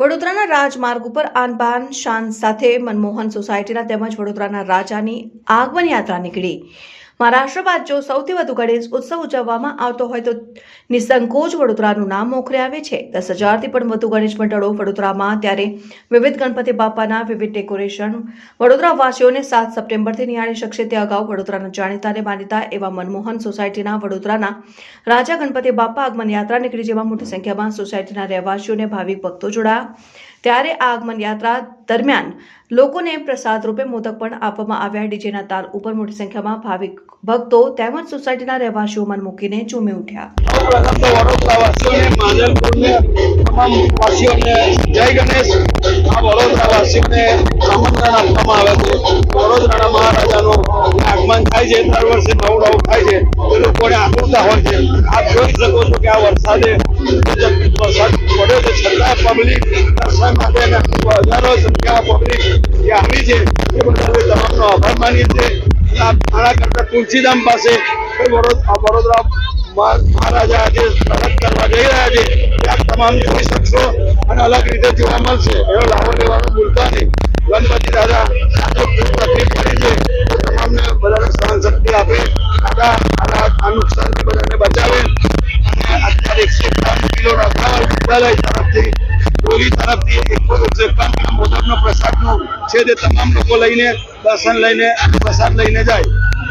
વડોદરાના રાજમાર્ગ ઉપર આનબાન શાન સાથે મનમોહન સોસાયટીના તેમજ વડોદરાના રાજાની આગમન યાત્રા નીકળી. મહારાષ્ટ્ર બાદ જો સૌથી વધુ ગણેશ ઉત્સવ ઉજવવામાં આવતો હોય તો નિસંકોચ વડોદરાનું નામ મોખરે આવે છે. દસ હજારથી પણ વધુ ગણેશ મંડળો વડોદરામાં ત્યારે વિવિધ ગણપતિ બાપાના વિવિધ ડેકોરેશન વડોદરા વાસીઓને સાત સપ્ટેમ્બરથી નિહાળી શકશે. તે અગાઉ વડોદરાના જાણીતા અને માનીતા એવા મનમોહન સોસાયટીના વડોદરાના રાજા ગણપતિ બાપા આગમન યાત્રા નીકળી જેમાં મોટી સંખ્યામાં સોસાયટીના રહેવાસીઓને ભાવિક ભક્તો જોડાયા. ત્યારે આ આગમન યાત્રા દરમિયાન લોકોને પ્રસાદ રૂપે મોદક પણ આપવામાં આવ્યા. ડીજેના તાલ ઉપર મોટી સંખ્યામાં ભાવિક ભક્તો તેમજ સોસાયટીના રહેવાસીઓ મન મૂકીને ઝૂમી ઉઠ્યા. આ વડોદરા વાસીઓને આમંત્રણ છે કે આ વરસાદે છે છતાં પબ્લિક દર્શન માટે હજારો સંખ્યામાં પબ્લિક જે આવી છે તમામનો આભાર માનીએ છીએ. આના કરતા તુલસીધામ પાસે વડોદરા વડોદરા મહા- મહારાજા જે પ્રગટ કરવા જઈ રહ્યા છે. ત્યાં તમામ જોઈ શકશો અને અલગ રીતે જોવા મળશે. એનો લાવો લેવાનું ભૂલતા નહીં. ગણપતિ દાદા તકલીફ પડી છે. તમામને બધાને સહન શક્તિ આપે. દાદા આ નુકસાનથી બધાને બચાવે. અને અત્યારે એકસો એકાવન કિલો રખાવા વિદ્યાલય તરફથી, ડોલી તરફથી એકસો એકસો એકાવન મોદકનો પ્રસાદનો છે તે તમામ લોકો લઈને દર્શન લઈને પ્રસાદ લઈને જાય.